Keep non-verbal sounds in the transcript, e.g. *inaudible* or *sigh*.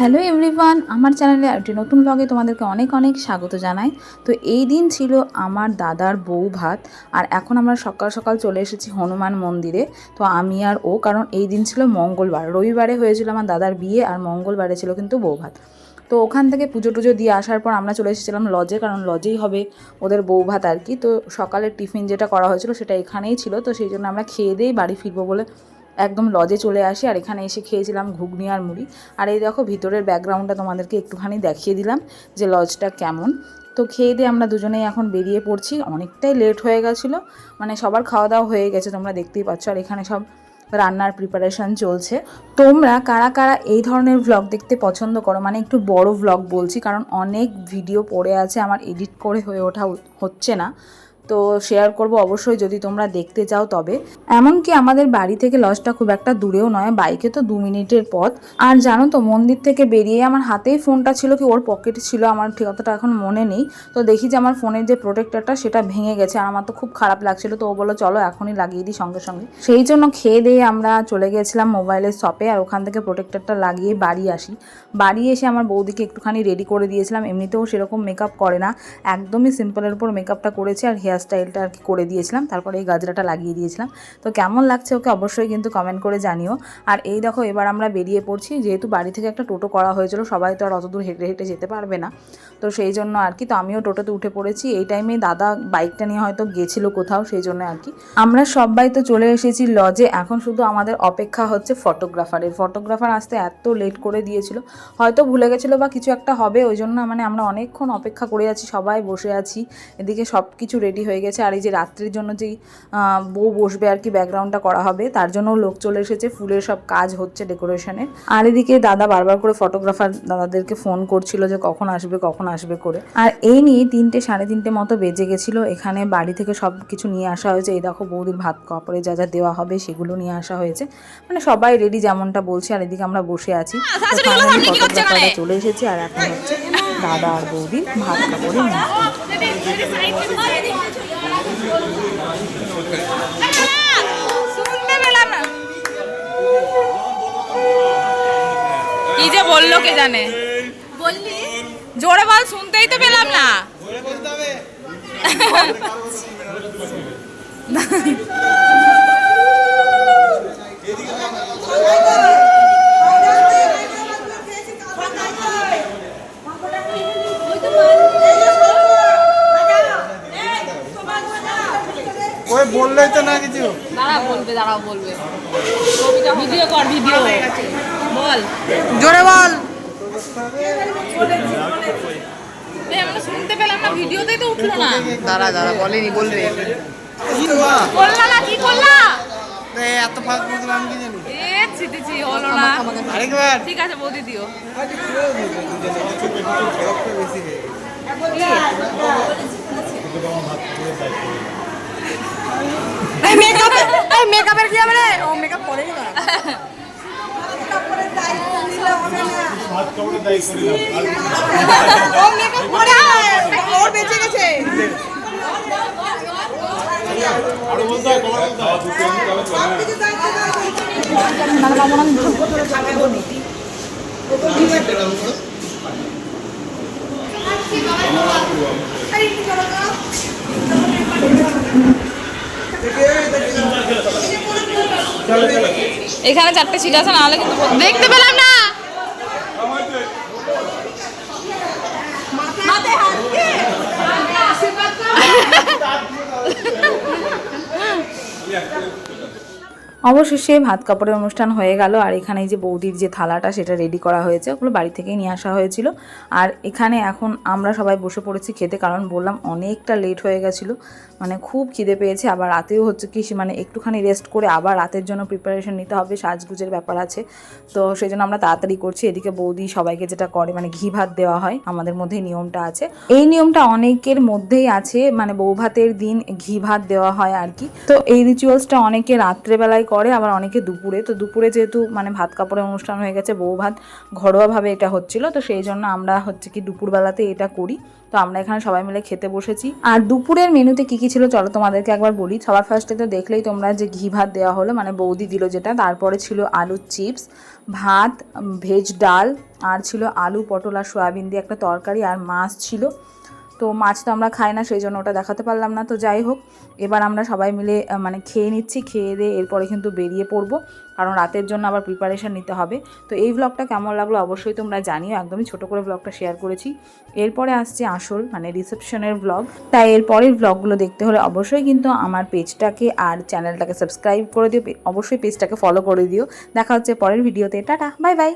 Hello everyone, আমার চ্যানেলে একটি নতুন ব্লগে তোমাদেরকে অনেক অনেক স্বাগত জানাই। তো এই দিন ছিল আমার দাদার বউ ভাত, আর এখন আমরা সকাল সকাল চলে এসেছি হনুমান মন্দিরে। তো আমি আর ও, কারণ এই দিন ছিল মঙ্গলবার। রবিবারে হয়েছিল আমার দাদার বিয়ে আর মঙ্গলবারে ছিল কিন্তু বউ ভাত। তো ওখান থেকে পুজো টুজো দিয়ে আসার পর আমরা চলে এসেছিলাম লজে, কারণ লজেই হবে ওদের বউ ভাত আর কি। তো সকালের টিফিন যেটা করা হয়েছিল সেটা এখানেই ছিল, তো সেই জন্য আমরা খেয়ে দিয়েই বাড়ি ফিরবো বলে একদম লজে চলে আসি, আর এখানে এসে খেয়েছিলাম ঘুগনি আর মুড়ি। আর এই দেখো ভিতরের ব্যাকগ্রাউন্ডটা তোমাদেরকে একটুখানি দেখিয়ে দিলাম যে লজটা কেমন। তো খেয়ে দিয়ে আমরা দুজনেই এখন বেরিয়ে পড়ছি। অনেকটাই লেট হয়ে গেছিল। মানে সবার খাওয়া দাওয়া হয়ে গেছে, তোমরা দেখতেই পাচ্ছ। আর এখানে সব রান্নার প্রিপারেশন চলছে। তোমরা কারা কারা এই ধরনের ভ্লগ দেখতে পছন্দ করো? মানে একটু বড় ভ্লগ বলছি, কারণ অনেক ভিডিও পড়ে আছে। আমার এডিট করে হয়ে ওঠা হচ্ছে না। তো শেয়ার করব অবশ্যই যদি তোমরা দেখতে চাও তবে। এমনকি আমাদের বাড়ি থেকে লজটা খুব একটা দূরেও নয় বাইকে তো দু মিনিটের পথ। আর জানো তো, মন্দির থেকে বেরিয়ে আমার হাতেই ফোনটা ছিল কি, ওর পকেটে ছিল, আমার ঠিক অতটা এখন মনে নেই। তো দেখি যে আমার ফোনের যে প্রোটেক্টরটা সেটা ভেঙে গেছে আর আমার তো খুব খারাপ লাগছিল। তো ও বলো চলো এখনই লাগিয়ে দিই সঙ্গে সঙ্গে। সেই জন্য খেয়ে দিয়ে আমরা চলে গেছিলাম মোবাইলের শপে আর ওখান থেকে প্রোটেক্টরটা লাগিয়ে বাড়ি আসি। বাড়ি এসে আমার বৌদিকে একটুখানি রেডি করে দিয়েছিলাম। এমনিতেও সেরকম মেকআপ করে না। একদমই সিম্পলের উপর মেকআপটা করেছি আর হেয়ার স্টাইলটা আর কি করে দিয়েছিলাম, তারপরে এই গাজরাটা লাগিয়ে দিয়েছিলাম। তো কেমন লাগছে ওকে অবশ্যই কিন্তু কমেন্ট করে জানিও। আর এই দেখো, এবার আমরা বেরিয়ে পড়ছি, যেহেতু বাড়ি থেকে একটা টোটো করা হয়েছিল, সবাই তো আর অত দূর হেঁটে হেঁটে যেতে পারবে না। তো সেই জন্য আর কি, তো আমিও টোটোতে উঠে পড়েছি। এই টাইমে দাদা বাইকটা নিয়ে হয়তো গেছিল কোথাও, সেই জন্য আর কি। আমরা সবাই তো চলে এসেছি লজে এখন শুধু আমাদের অপেক্ষা হচ্ছে ফটোগ্রাফারের ফটোগ্রাফার আসতে এত লেট করে দিয়েছিল। হয়তো ভুলে গেছিল বা কিছু একটা হবে, ওই জন্য মানে আমরা অনেকক্ষণ অপেক্ষা করে আছি, সবাই বসে আছি, এদিকে সব কিছু রেডি হয়ে গেছে আর এই যে রাত্রির জন্য যেই বউ বসবে আর কি ব্যাকগ্রাউন্ডটা করা হবে তার জন্য লোক চলে এসেছে ফুলের সব কাজ হচ্ছে ডেকোরেশনের আর এদিকে দাদা বারবার করে ফটোগ্রাফার দাদাদেরকে ফোন করছিল যে কখন আসবে কখন আসবে করে। আর এই নিয়ে তিনটে সাড়ে তিনটে মতো বেজে গেছিল এখানে বাড়ি থেকে সব কিছু নিয়ে আসা হয়েছে। এই দেখো বৌদির ভাত কাপড়ে যা যা দেওয়া হবে সেগুলো নিয়ে আসা হয়েছে। মানে সবাই রেডি যেমনটা বলছে আর এদিকে আমরা বসে আছি। ফটোগ্রাফাররা চলে এসেছি আর এখন হচ্ছে দাদা আর বৌদির ভাত না কি যে বলল কে জানে? জোরে বল শুনতেই তো পেলাম না। ওই *laughs* বললেই তো না কিছু দাঁড়া বলবে দাঁড়াও বলবে। ভিডিও কর ভিডিও। বল। জোরে বল। আমরা শুনতে পেলাম না ভিডিওতেই তো উঠল না। দাঁড়া দাঁড়া বলেনি বলবে করলা না কি করলা? এত ফাঁক মতন কি জানি? এ ছিটিছি হলো না। আরেকবার। ঠিক আছে বৌদি দিও। বেশি হয়ে গেছে। মেকআপের কি হবে ও মেকআপ করেই না মেকআপ করে ওর বেঁচে গেছে এখানে চারটে সিট আছে নাহলে কিন্তু দেখতে পেলাম না। অবশেষে ভাত কাপড়ের অনুষ্ঠান হয়ে গেল, আর এখানে যে বৌদির যে থালাটা সেটা রেডি করা হয়েছে, ওগুলো বাড়ি থেকেই নিয়ে আসা হয়েছিল। আর এখানে এখন আমরা সবাই বসে পড়েছি খেতে, কারণ বললাম অনেকটা লেট হয়ে গেছিল মানে খুব খিদে পেয়েছে, আবার রাতেও হচ্ছে কি মানে একটুখানি রেস্ট করে আবার রাতের জন্য প্রিপারেশন নিতে হবে, সাজগুজের ব্যাপার আছে। তো সেই জন্য আমরা তাড়াতাড়ি করছি, এদিকে বৌদি সবাইকে যেটা করে মানে ঘি ভাত দেওয়া হয়, আমাদের মধ্যে নিয়মটা আছে। এই নিয়মটা অনেকের মধ্যেই আছে মানে বউ ভাতের দিন ঘি ভাত দেওয়া হয় আর কি। তো এই রিচুয়ালসটা অনেকে রাত্রেবেলায় করে আবার অনেকে দুপুরে, তো দুপুরে যেহেতু মানে ভাত কাপড়ের অনুষ্ঠান হয়ে গেছে, বউ ভাত ঘরোয়াভাবে এটা হচ্ছিল, তো সেই জন্য আমরা হচ্ছে কি দুপুরবেলাতে এটা করি। তো আমরা এখানে সবাই মিলে খেতে বসেছি। আর দুপুরের মেনুতে কি কি ছিল চলো তোমাদেরকে একবার বলি। সবার ফার্স্টে তো দেখলেই তোমরা যে ঘি ভাত দেওয়া হলো মানে বৌদি দিল যেটা, তারপরে ছিল আলুর চিপস, ভাত, ভেজ ডাল, আর ছিল আলু, পটল আর সয়াবিন দিয়ে একটা তরকারি আর মাছ ছিল। তো মাছ তো আমরা খাই না, সেই জন্য ওটা দেখাতে পারলাম না। তো যাই হোক, এবার আমরা সবাই মিলে মানে খেয়ে নিচ্ছি, খেয়ে দিয়ে এরপরে কিন্তু বেরিয়ে পড়ব। কারণ রাতের জন্য আবার প্রিপারেশান নিতে হবে। তো এই ব্লগটা কেমন লাগল অবশ্যই তোমরা জানিও। একদমই ছোট করে ব্লগটা শেয়ার করেছি। এরপরে আসছে আসল মানে রিসেপশনের ব্লগ তাই এরপরের ব্লগগুলো দেখতে হলে অবশ্যই কিন্তু আমার পেজটাকে আর চ্যানেলটাকে সাবস্ক্রাইব করে দিও। অবশ্যই পেজটাকে ফলো করে দিও। দেখা হচ্ছে পরের ভিডিওতে টাটা বাই বাই